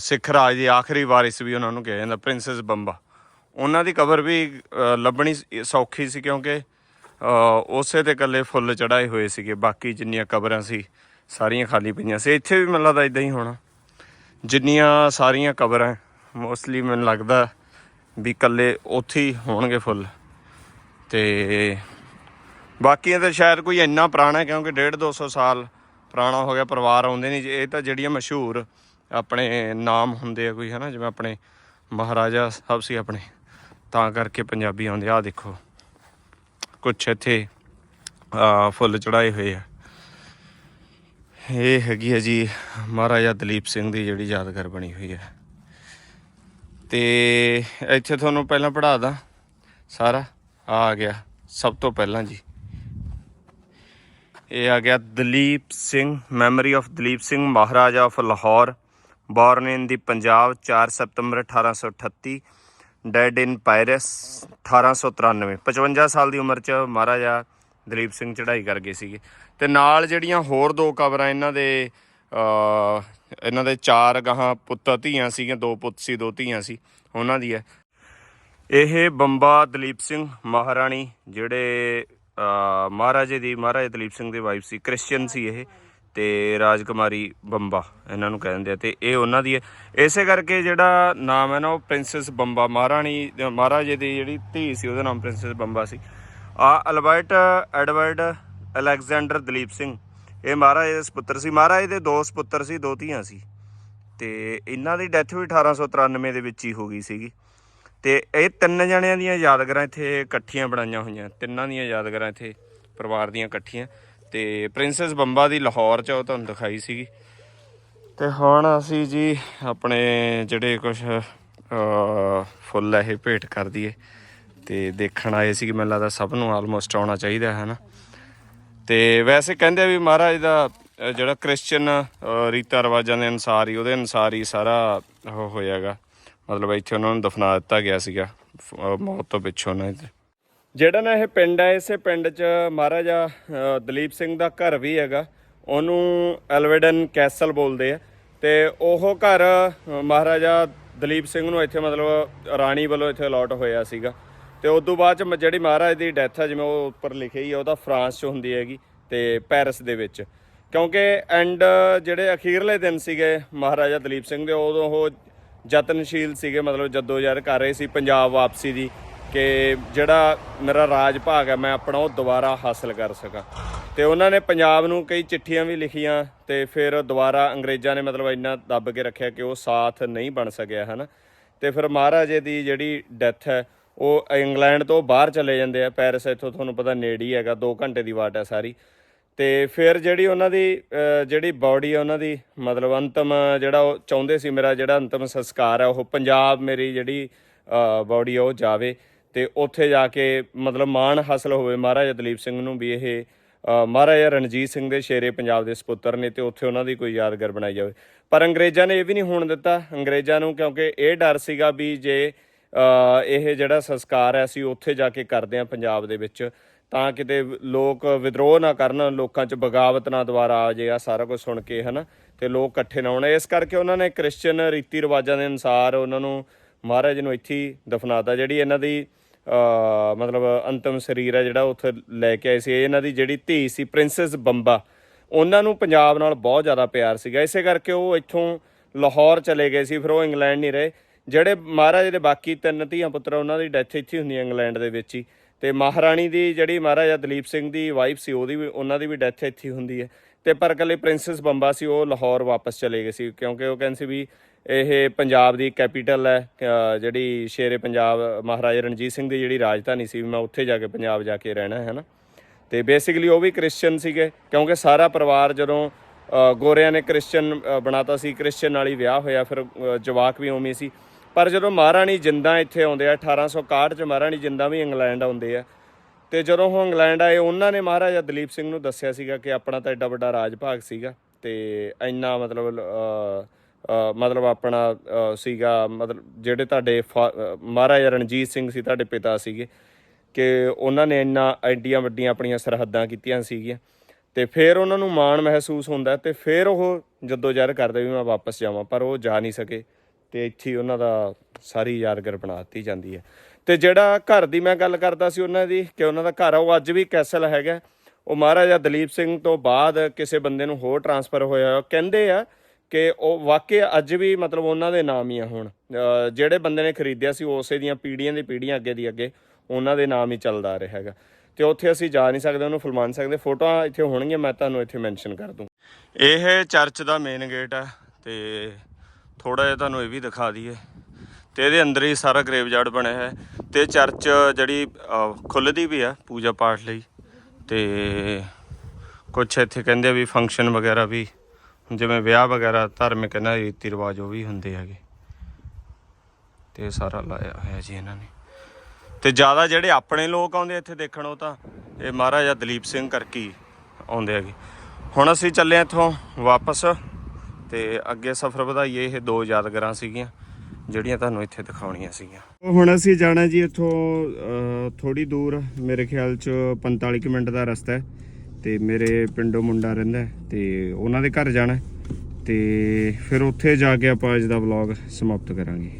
ਸਿੱਖ ਰਾਜ ਦੀ ਆਖਰੀ ਵਾਰਿਸ ਵੀ ਉਹਨਾਂ ਨੂੰ ਕਿਹਾ ਜਾਂਦਾ, ਪ੍ਰਿੰਸੈਸ ਬੰਬਾ। ਉਹਨਾਂ ਦੀ ਕਬਰ ਵੀ ਲੱਭਣੀ ਸ- ਸੌਖੀ ਸੀ ਕਿਉਂਕਿ ਉਸੇ ਤੇ ਇਕੱਲੇ ਫੁੱਲ ਚੜਾਏ ਹੋਏ ਸੀਗੇ, ਬਾਕੀ ਜਿੰਨੀਆਂ ਕਬਰਾਂ ਸੀ, ਸਾਰੀਆਂ ਖਾਲੀ ਪਈਆਂ ਸੀ। ਇੱਥੇ ਵੀ ਮੈਨੂੰ ਲੱਗਦਾ ਇਦਾਂ ਹੀ ਹੋਣਾ। ਜਿੰਨੀਆਂ ਸਾਰੀਆਂ ਕਬਰਾਂ ਮੋਸਟਲੀ ਮੈਨੂੰ ਲੱਗਦਾ ਵੀ ਇਕੱਲੇ ਉੱਥੇ ਹੀ ਹੋਣਗੇ ਫੁੱਲ। ਤੇ ਬਾਕੀਆਂ ਤਾਂ ਸ਼ਾਇਦ ਕੋਈ ਇੰਨਾ ਪੁਰਾਣਾ ਹੈ, ਕਿਉਂਕਿ 1.5 200 ਸਾਲ ਪੁਰਾਣਾ ਹੋ ਗਿਆ, ਪਰਿਵਾਰ ਆਉਂਦੇ ਨਹੀਂ। ਇਹ ਤਾਂ ਜਿਹੜੀਆਂ ਮਸ਼ਹੂਰ ਆਪਣੇ ਨਾਮ ਹੁੰਦੇ ਆ ਕੋਈ, ਹਨਾ, ਜਿਵੇਂ ਆਪਣੇ ਮਹਾਰਾਜਾ ਸਾਹਿਬ ਸੀ ਆਪਣੇ। ਤਾਂ ਕਰਕੇ ਪੰਜਾਬੀ ਆਉਂਦੇ ਆ। ਦੇਖੋ, ਕੁਛ ਇੱਥੇ ਫੁੱਲ ਚੜਾਏ ਹੋਏ ਆ। ਇਹ ਹੈਗੀ ਹੈ ਜੀ ਮਹਾਰਾਜਾ ਦਲੀਪ ਸਿੰਘ ਦੀ ਜਿਹੜੀ ਯਾਦਗਾਰ ਬਣੀ ਹੋਈ ਹੈ ਤੇ ਇੱਥੇ ਤੁਹਾਨੂੰ ਪਹਿਲਾਂ ਪੜ੍ਹਾ ਦਾਂ, ਸਾਰਾ। ਆ ਆ ਗਿਆ, ਸਭ ਤੋਂ ਪਹਿਲਾਂ ਜੀ। ਇਹ ਆ ਗਿਆ Duleep Singh memory of Duleep Singh Maharaja of Lahore born in the Punjab 4 September 1838 died in Paris 1893 55 ਸਾਲ ਦੀ ਉਮਰ 'ਚ ਮਹਾਰਾਜਾ ਦਲੀਪ ਸਿੰਘ ਚੜ੍ਹਾਈ ਕਰ ਗਏ ਸੀਗੇ। ਤੇ ਨਾਲ ਜਿਹੜੀਆਂ ਹੋਰ ਦੋ ਕਬਰਾਂ, ਇਹਨਾਂ ਦੇ ਇਹਨਾਂ ਦੇ ਚਾਰ ਗਾਹਾਂ ਪੁੱਤ ਧੀਆਂ ਸੀਗੀਆਂ, ਦੋ ਪੁੱਤ ਸੀ, ਦੋ ਧੀਆਂ ਸੀ, ਉਹਨਾਂ ਦੀ ਹੈ। ਇਹ ਬੰਬਾ ਦਲੀਪ ਸਿੰਘ ਮਹਾਰਾਣੀ, ਜਿਹੜੇ ਮਹਾਰਾਜੇ ਦੀ, ਮਹਾਰਾਜਾ ਦਲੀਪ ਸਿੰਘ ਦੇ ਵਾਈਫ ਸੀ, ਕ੍ਰਿਸਚੀਅਨ ਸੀ ਇਹ। ਤੇ ਰਾਜਕੁਮਾਰੀ ਬੰਬਾ ਇਹਨਾਂ ਨੂੰ ਕਹਿੰਦੇ ਆ ਤੇ ਇਹ ਉਹਨਾਂ ਦੀ ਹੈ। ਇਸੇ ਕਰਕੇ ਜਿਹੜਾ ਨਾਮ ਹੈ ਨਾ ਉਹ ਪ੍ਰਿੰਸੈਸ ਬੰਬਾ, ਮਹਾਰਾਣੀ, ਮਹਾਰਾਜੇ ਦੀ ਜਿਹੜੀ ਧੀ ਸੀ ਉਹਦਾ ਨਾਮ ਪ੍ਰਿੰਸੈਸ ਬੰਬਾ ਸੀ। ਆ Albert Edward Alexander Duleep Singh, ਇਹ ਮਹਾਰਾਜੇ ਦੇ ਸੁਪੁੱਤਰ ਸੀ। ਮਹਾਰਾਜੇ ਦੇ ਦੋ ਸੁਪੁੱਤਰ ਸੀ, ਦੋ ਧੀਆਂ ਸੀ ਤੇ ਇਹਨਾਂ ਦੀ ਡੈਥ ਵੀ 1893 ਦੇ ਵਿੱਚ ਹੀ ਹੋ ਗਈ ਸੀਗੀ। ਤੇ ਇਹ ਤਿੰਨ ਜਣਿਆਂ ਦੀਆਂ ਯਾਦਗਾਰਾਂ ਇੱਥੇ ਇਕੱਠੀਆਂ ਬਣਾਈਆਂ ਹੋਈਆਂ, ਤਿੰਨਾਂ ਦੀਆਂ ਯਾਦਗਾਰਾਂ ਇੱਥੇ ਪਰਿਵਾਰ ਦੀਆਂ ਇਕੱਠੀਆਂ। ਤੇ ਪ੍ਰਿੰਸੈਸ ਬੰਬਾ ਦੀ ਲਾਹੌਰ 'ਚ ਉਹ ਤੁਹਾਨੂੰ ਦਿਖਾਈ ਸੀਗੀ। ਤੇ ਹੁਣ ਅਸੀਂ ਜੀ ਆਪਣੇ ਜਿਹੜੇ ਕੁਝ ਫੁੱਲ ਇਹ ਭੇਟ ਕਰ ਦਈਏ। ਤੇ ਦੇਖਣ ਆਏ ਸੀ ਕਿ ਮੈਨੂੰ ਲੱਗਦਾ ਸਭ ਨੂੰ ਆਲਮੋਸਟ ਆਉਣਾ ਚਾਹੀਦਾ ਹੈ ਨਾ ਤੇ ਵੈਸੇ ਕਹਿੰਦੇ ਵੀ ਮਹਾਰਾਜ ਦਾ ਜਿਹੜਾ ਕ੍ਰਿਸਚੀਅਨ ਅ, ਰੀਤਾਂ ਰਿਵਾਜਾਂ ਦੇ ਅਨੁਸਾਰ ਹੀ ਉਹਦੇ ਅਨੁਸਾਰ ਹੀ ਸਾਰਾ ਉਹ ਹੋਇਆਗਾ। ਮਤਲਬ ਇੱਥੇ ਉਹਨਾਂ ਨੂੰ ਦਫਨਾ ਦਿੱਤਾ ਗਿਆ ਸੀਗਾ ਮੌਤ ਤੋਂ ਪਿੱਛੋਂ ਉਹਨਾਂ ਦੇ। ਜਿਹੜਾ ਨਾ ਇਹ ਪਿੰਡ ਹੈ ਇਸੇ ਪਿੰਡ 'ਚ ਮਹਾਰਾਜਾ ਦਲੀਪ ਸਿੰਘ ਦਾ ਘਰ ਵੀ ਹੈਗਾ। ਉਹਨੂੰ ਐਲਵੇਡਨ ਕੈਸਲ ਬੋਲਦੇ ਆ। ਤੇ ਉਹ ਘਰ ਮਹਾਰਾਜਾ ਦਲੀਪ ਸਿੰਘ ਨੂੰ ਇੱਥੇ ਮਤਲਬ ਰਾਣੀ ਵੱਲੋਂ ਇੱਥੇ ਅਲਾਟ ਹੋਇਆ ਸੀਗਾ। ਤੇ ਉਸ ਤੋਂ ਬਾਅਦ ਚ ਮ- ਜਿਹੜੀ ਮਹਾਰਾਜ ਦੀ ਡੈਥ ਹੈ ਜਿਵੇਂ ਉਹ ਉੱਪਰ ਲਿਖਿਆ ਹੀ ਆ ਉਹਦਾ ਫਰਾਂਸ 'ਚ ਹੁੰਦੀ ਹੈਗੀ ਤੇ ਪੈਰਿਸ ਦੇ ਵਿੱਚ। ਕਿਉਂਕਿ ਐਂਡ ਜਿਹੜੇ ਅਖੀਰਲੇ ਦਿਨ ਸੀਗੇ ਮਹਾਰਾਜਾ ਦਲੀਪ ਸਿੰਘ ਦੇ, ਉਦੋਂ ਉਹ ਯਤਨਸ਼ੀਲ ਸੀਗੇ, ਮਤਲਬ ਜਦੋਜਹਿਦ ਕਰ ਰਹੇ ਸੀ, ਪੰਜਾਬ ਵਾਪਸੀ ਦੀ। ਕਿ ਜਿਹੜਾ ਮੇਰਾ ਰਾਜ ਭਾਗ ਹੈ, ਮੈਂ ਆਪਣਾ ਉਹ ਦੁਬਾਰਾ ਹਾਸਲ ਕਰ ਸਕਾਂ। ਤੇ ਉਹਨਾਂ ਨੇ ਪੰਜਾਬ ਨੂੰ ਕਈ ਚਿੱਠੀਆਂ ਵੀ ਲਿਖੀਆਂ ਤੇ ਫਿਰ ਦੁਬਾਰਾ ਅੰਗਰੇਜ਼ਾਂ ਨੇ ਮਤਲਬ ਇੰਨਾ ਦੱਬ ਕੇ ਰੱਖਿਆ ਕਿ ਉਹ ਸਾਥ ਨਹੀਂ ਬਣ ਸਕਿਆ ਹਨਾ ਤੇ ਫਿਰ ਮਹਾਰਾਜੇ ਦੀ ਜਿਹੜੀ ਡੈਥ ਹੈ, ਉਹ ਇੰਗਲੈਂਡ ਤੋਂ ਬਾਹਰ ਚਲੇ ਜਾਂਦੇ ਆ। ਪੈਰਿਸ ਇੱਥੋਂ ਤੁਹਾਨੂੰ ਪਤਾ ਨੇੜੇ ਹੀ ਹੈਗਾ 2 ਘੰਟੇ ਦੀ ਵਾਟ ਹੈ ਸਾਰੀ। ਤੇ ਫਿਰ ਜਿਹੜੀ ਉਹਨਾਂ ਦੀ ਜਿਹੜੀ ਬਾਡੀ ਹੈ, ਉਹਨਾਂ ਦੀ ਮਤਲਬ ਅੰਤਮ ਜਿਹੜਾ ਉਹ ਚਾਹੁੰਦੇ ਸੀ ਮੇਰਾ ਜਿਹੜਾ ਅੰਤਮ ਸੰਸਕਾਰ ਹੈ, ਉਹ ਪੰਜਾਬ ਮੇਰੀ ਜਿਹੜੀ ਬਾਡੀ ਉਹ ਜਾਵੇ। ਤੇ ਉੱਥੇ ਜਾ ਕੇ ਮਤਲਬ ਮਾਣ ਹਾਸਲ ਹੋਵੇ ਮਹਾਰਾਜਾ ਦਲੀਪ ਸਿੰਘ ਨੂੰ ਵੀ ਇਹ ਮਹਾਰਾਜਾ ਰਣਜੀਤ ਸਿੰਘ ਦੇ ਸ਼ੇਰੇ ਪੰਜਾਬ ਦੇ ਸਪੁੱਤਰ ਨੇ ਤੇ ਉੱਥੇ ਉਹਨਾਂ ਦੀ ਕੋਈ ਯਾਦਗਾਰ ਬਣਾਈ ਜਾਵੇ। ਪਰ ਅੰਗਰੇਜ਼ਾਂ ਨੇ ਇਹ ਵੀ ਨਹੀਂ ਹੋਣ ਦਿੱਤਾ। ਅੰਗਰੇਜ਼ਾਂ ਨੂੰ ਕਿਉਂਕਿ ਇਹ ਡਰ ਸੀਗਾ ਵੀ ਜੇ ਇਹ ਜਿਹੜਾ ਸੰਸਕਾਰ ਹੈ, ਅਸੀਂ ਉੱਥੇ ਜਾ ਕੇ ਕਰਦੇ ਹਾਂ ਪੰਜਾਬ ਦੇ ਵਿੱਚ, ਤਾਂ ਕਿਤੇ ਲੋਕ ਵਿਦਰੋਹ ਨਾ ਕਰਨ, ਲੋਕਾਂ 'ਚ ਬਗਾਵਤ ਨਾ ਦੁਬਾਰਾ ਆ ਜੇ ਆ ਸਾਰਾ ਕੁਝ ਸੁਣ ਕੇ, ਹਨਾ? ਤੇ ਲੋਕ ਇਕੱਠੇ ਨਾ ਹੋਣ। ਇਸ ਕਰਕੇ ਉਹਨਾਂ ਨੇ ਕ੍ਰਿਸਚੀਅਨ ਰੀਤੀ ਰਿਵਾਜਾਂ ਦੇ ਅਨੁਸਾਰ ਉਹਨਾਂ ਨੂੰ ਮਹਾਰਾਜ ਨੂੰ ਇੱਥੇ ਹੀ ਦਫਨਾਤਾ, ਜਿਹੜੀ ਇਹਨਾਂ ਦੀ ਮਤਲਬ ਅੰਤਮ ਸਰੀਰ ਹੈ ਜਿਹੜਾ ਉੱਥੇ ਲੈ ਕੇ ਆਏ ਸੀ। ਇਹਨਾਂ ਦੀ ਜਿਹੜੀ ਧੀ ਸੀ ਪ੍ਰਿੰਸੈਸ ਬੰਬਾ ਉਹਨਾਂ ਨੂੰ ਪੰਜਾਬ ਨਾਲ ਬਹੁਤ ਜ਼ਿਆਦਾ ਪਿਆਰ ਸੀਗਾ। ਇਸੇ ਕਰਕੇ ਉਹ ਇੱਥੋਂ ਲਾਹੌਰ ਚਲੇ ਗਏ ਸੀ, ਫਿਰ ਉਹ ਇੰਗਲੈਂਡ ਨਹੀਂ ਰਹੇ। ਜਿਹੜੇ ਮਹਾਰਾਜ ਦੇ ਬਾਕੀ ਤਿੰਨ ਧੀਆਂ ਪੁੱਤਰ ਉਹਨਾਂ ਦੀ ਡੈਥ ਇੱਥੇ ਹੁੰਦੀ ਹੈ ਇੰਗਲੈਂਡ ਦੇ ਵਿੱਚ ਹੀ। ਤੇ ਮਹਾਰਾਣੀ ਦੀ ਜਿਹੜੀ ਮਹਾਰਾਜਾ ਦਲੀਪ ਸਿੰਘ ਦੀ ਵਾਈਫ ਸੀ, ਉਹਦੀ ਵੀ, ਉਹਨਾਂ ਦੀ ਵੀ ਡੈਥ ਇੱਥੇ ਹੁੰਦੀ ਹੈ ਤੇ ਪਰ ਇਕੱਲੇ ਪ੍ਰਿੰਸੈਸ ਬੰਬਾ ਸੀ, ਉਹ ਲਾਹੌਰ ਵਾਪਸ ਚਲੇ ਗਏ ਸੀ, ਕਿਉਂਕਿ ਉਹ ਕਹਿੰਦੇ ਸੀ ਵੀ ਇਹ ਪੰਜਾਬ ਦੀ ਕੈਪੀਟਲ ਹੈ ਜਿਹੜੀ ਸ਼ੇਰੇ ਪੰਜਾਬ ਮਹਾਰਾਜਾ ਰਣਜੀਤ ਸਿੰਘ ਦੀ ਜਿਹੜੀ ਰਾਜਧਾਨੀ ਸੀ ਮੈਂ ਉੱਥੇ ਜਾ ਕੇ ਪੰਜਾਬ ਜਾ ਕੇ ਰਹਿਣਾ ਹੈ ਨਾ। ਤੇ ਬੇਸਿਕਲੀ ਉਹ ਵੀ ਕ੍ਰਿਸਚੀਅਨ ਸੀਗੇ ਕਿਉਂਕਿ ਸਾਰਾ ਪਰਿਵਾਰ ਜਦੋਂ ਗੋਰਿਆਂ ਨੇ ਕ੍ਰਿਸਚੀਅਨ ਅ, ਬਣਾਤਾ ਸੀ ਕ੍ਰਿਸਚੀਅਨ ਨਾਲ ਹੀ ਵਿਆਹ ਹੋਇਆ ਫਿਰ ਜਵਾਕ ਵੀ ਉਵੇਂ ਸੀ। ਪਰ ਜਦੋਂ ਮਹਾਰਾਣੀ ਜਿੰਦਾਂ ਇੱਥੇ ਆਉਂਦੇ ਆ 1861 ਚ ਮਹਾਰਾਣੀ ਜਿੰਦਾਂ ਵੀ ਇੰਗਲੈਂਡ ਆਉਂਦੇ ਆ ਤੇ ਜਦੋਂ ਉਹ ਇੰਗਲੈਂਡ ਆਏ ਉਹਨਾਂ ਨੇ ਮਹਾਰਾਜਾ ਦਲੀਪ ਸਿੰਘ ਨੂੰ ਦੱਸਿਆ ਸੀਗਾ ਕਿ ਆਪਣਾ ਤਾਂ ਐਡਾ ਵੱਡਾ ਰਾਜ ਭਾਗ ਸੀਗਾ ਤੇ ਇੰਨਾ ਮਤਲਬ ਮਤਲਬ ਆਪਣਾ ਸੀਗਾ, ਮਤਲਬ ਜਿਹੜੇ ਤੁਹਾਡੇ ਫਾ- ਮਹਾਰਾਜਾ ਰਣਜੀਤ ਸਿੰਘ ਸੀ ਤੁਹਾਡੇ ਪਿਤਾ ਸੀਗੇ, ਕਿ ਉਹਨਾਂ ਨੇ ਇੰਨਾ ਐਡੀਆਂ ਵੱਡੀਆਂ ਆਪਣੀਆਂ ਸਰਹੱਦਾਂ ਕੀਤੀਆਂ ਸੀਗੀਆਂ। ਤੇ ਫਿਰ ਉਹਨਾਂ ਨੂੰ ਮਾਣ ਮਹਿਸੂਸ ਹੁੰਦਾ ਤੇ ਫਿਰ ਉਹ ਜਦੋਂ ਜਹਿਰ ਕਰਦੇ ਵੀ ਮੈਂ ਵਾਪਸ ਜਾਵਾਂ, ਪਰ ਉਹ ਜਾ ਨਹੀਂ ਸਕੇ। ਤੇ ਇੱਥੇ ਉਹਨਾਂ ਦਾ ਸਾਰੀ ਯਾਦਗਾਰ ਬਣਾ ਦਿੱਤੀ ਜਾਂਦੀ ਹੈ। ਤੇ ਜਿਹੜਾ ਘਰ ਦੀ ਮੈਂ ਗੱਲ ਕਰਦਾ ਸੀ ਉਹਨਾਂ ਦੀ, ਕਿ ਉਹਨਾਂ ਦਾ ਘਰ ਆ, ਉਹ ਅੱਜ ਵੀ ਕੈਸਲ ਹੈਗਾ। ਉਹ ਮਹਾਰਾਜਾ ਦਲੀਪ ਸਿੰਘ ਤੋਂ ਬਾਅਦ ਕਿਸੇ ਬੰਦੇ ਨੂੰ ਹੋਰ ਟਰਾਂਸਫਰ ਹੋਇਆ ਕਹਿੰਦੇ ਆ ਕਿ ਉਹ ਵਾਕਿਆ ਅੱਜ ਵੀ ਮਤਲਬ ਉਹਨਾਂ ਦੇ ਨਾਮ ਹੀ ਆ ਹੁਣ। ਜਿਹੜੇ ਬੰਦੇ ਨੇ ਖਰੀਦਿਆ ਸੀ ਉਸੇ ਦੀਆਂ ਪੀੜ੍ਹੀਆਂ ਦੀ ਪੀੜ੍ਹੀਆਂ ਅੱਗੇ ਦੀ ਅੱਗੇ ਉਹਨਾਂ ਦੇ ਨਾਮ ਹੀ ਚੱਲਦਾ ਆ ਰਿਹਾ ਹੈਗਾ। ਤੇ ਉੱਥੇ ਅਸੀਂ ਜਾ ਨਹੀਂ ਸਕਦੇ ਉਹਨੂੰ ਫਿਲਮਾ ਨਹੀਂ ਸਕਦੇ। ਫੋਟੋਆਂ ਇੱਥੇ ਹੋਣਗੀਆਂ ਮੈਂ ਤੁਹਾਨੂੰ ਇੱਥੇ ਮੈਂਸ਼ਨ ਕਰ ਦੂੰ। ਇਹ ਚਰਚ ਦਾ ਮੇਨ ਗੇਟ ਹੈ ਤੇ ਥੋੜਾ ਜਿਹਾ ਤੁਹਾਨੂੰ ਇਹ ਵੀ ਦਿਖਾ ਦਈਏ। ਤੇ ਇਹਦੇ ਅੰਦਰ ਹੀ ਸਾਰਾ ਗ੍ਰੇਵਯਾਰਡ ਬਣਿਆ ਹੈ। ਤੇ ਚਰਚ ਜਿਹੜੀ ਅਹ, ਖੁੱਲ੍ਹਦੀ ਵੀ ਆ ਪੂਜਾ ਪਾਠ ਲਈ। ਤੇ ਕੁਛ ਇੱਥੇ ਕਹਿੰਦੇ ਵੀ ਫੰਕਸ਼ਨ ਵਗੈਰਾ ਵੀ ਜਿਵੇਂ ਵਿਆਹ ਵਗੈਰਾ, ਧਾਰਮਿਕ ਇਹਨਾਂ ਰੀਤੀ ਰਿਵਾਜ ਉਹ ਵੀ ਹੁੰਦੇ ਹੈਗੇ। ਤੇ ਇਹ ਸਾਰਾ ਲਾਇਆ ਹੋਇਆ ਜੀ ਇਹਨਾਂ ਨੇ। ਤੇ ਜ਼ਿਆਦਾ ਜਿਹੜੇ ਆਪਣੇ ਲੋਕ ਆਉਂਦੇ ਇੱਥੇ ਦੇਖਣ, ਉਹ ਤਾਂ ਇਹ ਮਹਾਰਾਜਾ ਦਲੀਪ ਸਿੰਘ ਕਰਕੇ ਆਉਂਦੇ ਹੈਗੇ। ਹੁਣ ਅਸੀਂ ਚੱਲੇ ਇੱਥੋਂ ਵਾਪਸ ਤੇ ਅੱਗੇ ਸਫ਼ਰ ਵਧਾਈਏ। ਇਹ ਦੋ ਯਾਦਗਾਰਾਂ ਸੀਗੀਆਂ, ਜਿਹੜੀਆਂ ਤੁਹਾਨੂੰ ਇੱਥੇ ਦਿਖਾਉਣੀਆਂ ਸੀਗੀਆਂ। ਹੁਣ ਅਸੀਂ ਜਾਣਾ ਜੀ ਇੱਥੋਂ ਥੋੜੀ ਦੂਰ। ਮੇਰੇ ਖਿਆਲ ਚ 45 ਕੁ ਮਿੰਟ ਦਾ ਰਸਤਾ ਹੈ। ਤੇ ਮੇਰੇ ਪਿੰਡੋਂ ਮੁੰਡਾ ਰਹਿੰਦਾ ਹੈ ਤੇ ਉਹਨਾਂ ਦੇ ਘਰ ਜਾਣਾ ਹੈ ਤੇ ਫਿਰ ਉੱਥੇ ਜਾ ਕੇ ਆਪਾਂ ਅੱਜ ਦਾ ਵਲੌਗ ਸਮਾਪਤ ਕਰਾਂਗੇ।